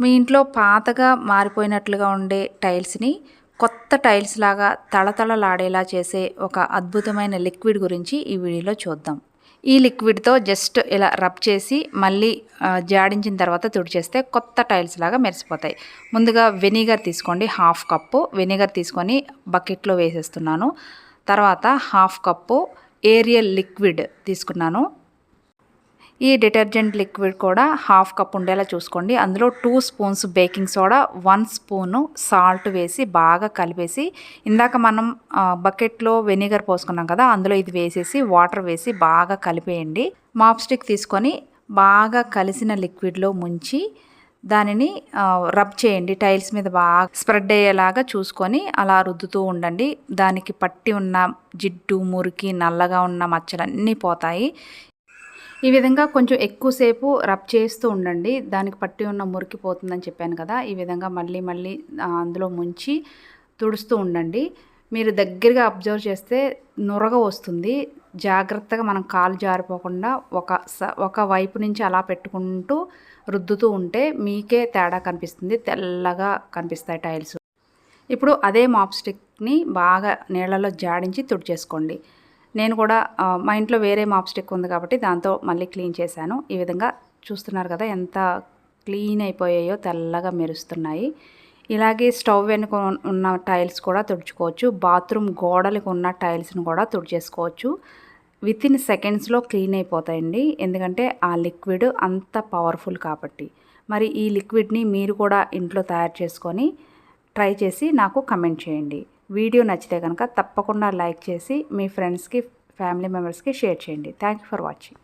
మీ ఇంట్లో పాతగా మారిపోయినట్లుగా ఉండే టైల్స్ని కొత్త టైల్స్ లాగా తళతళలాడేలా చేసే ఒక అద్భుతమైన లిక్విడ్ గురించి ఈ వీడియోలో చూద్దాం. ఈ లిక్విడ్తో జస్ట్ ఇలా రబ్ చేసి మళ్ళీ జాడించిన తర్వాత తుడిచేస్తే కొత్త టైల్స్ లాగా మెరిసిపోతాయి. ముందుగా వెనిగర్ తీసుకోండి హాఫ్ కప్పు. వెనిగర్ తీసుకొని బకెట్లో వేసేస్తున్నాను. తర్వాత హాఫ్ కప్పు ఏరియల్ లిక్విడ్ తీసుకున్నాను. ఈ డిటర్జెంట్ లిక్విడ్ కూడా హాఫ్ కప్ ఉండేలా చూసుకోండి. అందులో two spoons baking soda one spoon salt వేసి బాగా కలిపేసి ఇందాక మనం బకెట్లో వెనిగర్ పోసుకున్నాం కదా అందులో ఇది వేసేసి వాటర్ వేసి బాగా కలిపేయండి. మాప్ స్టిక్ తీసుకొని బాగా కలిసిన లిక్విడ్లో ముంచి దానిని రబ్ చేయండి. టైల్స్ మీద బాగా స్ప్రెడ్ అయ్యేలాగా చూసుకొని అలా రుద్దుతూ ఉండండి. దానికి పట్టి ఉన్న జిడ్డు మురికి నల్లగా ఉన్న మచ్చలన్నీ పోతాయి. ఈ విధంగా కొంచెం ఎక్కువసేపు రబ్ చేస్తూ ఉండండి. దానికి పట్టి ఉన్న మురికి పోతుందని చెప్పాను కదా ఈ విధంగా మళ్ళీ మళ్ళీ అందులో ముంచి తుడుస్తూ ఉండండి. మీరు దగ్గరగా అబ్జర్వ్ చేస్తే నురగ వస్తుంది. జాగ్రత్తగా మనం కాలు జారిపోకుండా ఒక స ఒక వైపు నుంచి అలా పెట్టుకుంటూ రుద్దుతూ ఉంటే మీకే తేడా కనిపిస్తుంది. తెల్లగా కనిపిస్తాయి టైల్స్. ఇప్పుడు అదే మాప్ స్టిక్ని బాగా నీళ్ళలో జాడించి తుడిచేసుకోండి. నేను కూడా మా ఇంట్లో వేరే మాప్ స్టిక్ ఉంది కాబట్టి దాంతో మళ్ళీ క్లీన్ చేశాను. ఈ విధంగా చూస్తున్నారు కదా ఎంత క్లీన్ అయిపోయాయో తెల్లగా మెరుస్తున్నాయి. ఇలాగే స్టవ్ వెనుక ఉన్న టైల్స్ కూడా తుడుచుకోవచ్చు. బాత్రూమ్ గోడలకు ఉన్న టైల్స్ని కూడా తుడిచేసుకోవచ్చు. విత్ ఇన్ సెకండ్స్లో క్లీన్ అయిపోతాయండి. ఎందుకంటే ఆ లిక్విడ్ అంత పవర్ఫుల్ కాబట్టి. మరి ఈ లిక్విడ్ని మీరు కూడా ఇంట్లో తయారు చేసుకొని ట్రై చేసి నాకు కమెంట్ చేయండి. వీడియో నచ్చితే కనుక తప్పకుండా లైక్ చేసి మీ ఫ్రెండ్స్కి ఫ్యామిలీ మెంబర్స్కి షేర్ చేయండి. Thank you for watching